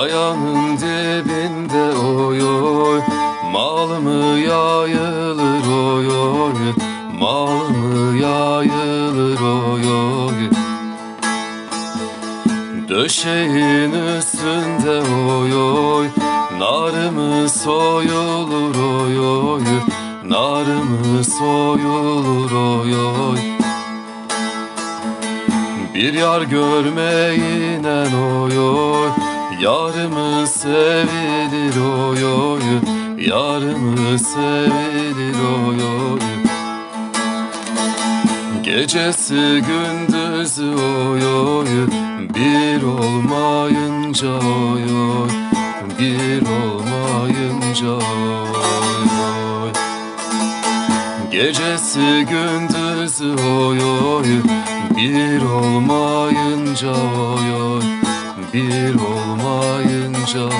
Kayanın dibinde oy oy. Mal mı yayılır oy oy? Mal mı yayılır oy oy? Döşeğin üstünde oy oy. Nar mı soyulur oy oy? Nar mı soyulur oy oy? Bir yar görmeyinen oy oy Yarımı sevilir oy oy Yarımı sevilir oy oy Gecesi gündüzü oy oy Bir olmayınca oy oy. Bir olmayınca oy oy. Gecesi gündüzü oy oy. Bir olmayınca oy oy Bir olmayınca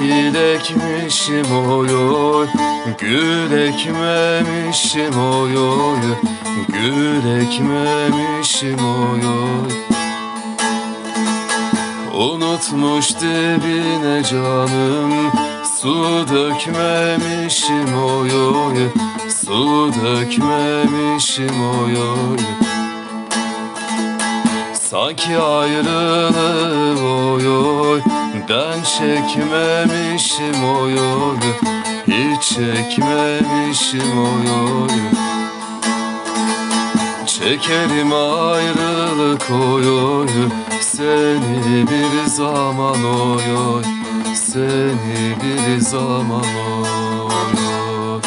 oy Karanfil ekmişim oy oy. Gül ekmemişim oy oy. Gül ekmemişim oy oy. Unutmuş dibine canım. Su dökmemişim oy oy. Su dökmemişim oy oy Sanki ayrılığı oy Ben çekmemişim oy Hiç çekmemişim oy Çekerim ayrılık oy Seni bir zaman oy Seni bir zaman oy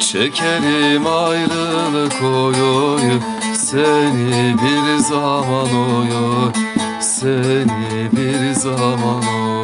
Çekerim ayrılık oy Seni bir zaman oy Seni bir zaman oy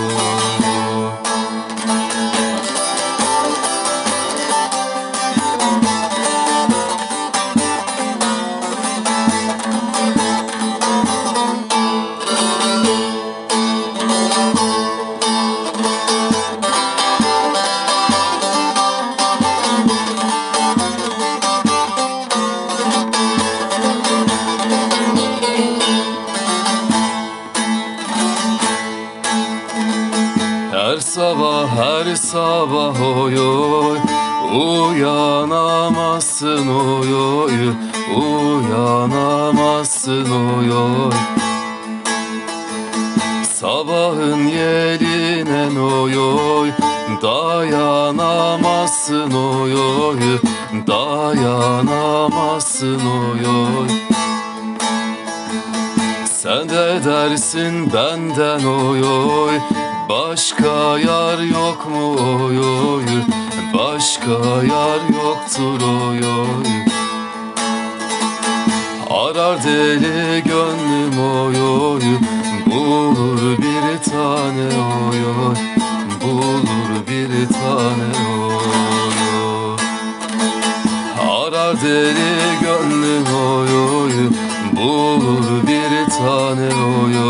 sabah her sabah oy oy. Uyanamazsın oy oy. Uyanamazsın oy oy. Sabahın yeline oy oy. Dayanamazsın oy oy. Dayanamazsın oy oy. Sen de dersin benden oy oy Başka yar yok mu? Oy oy Başka yar yoktur oy oy. Arar deli gönlüm oy oy. Bulur bir tane oy oy. Bulur bir tane oy oy. Arar deli gönlüm oy oy. Bulur bir tane oy oy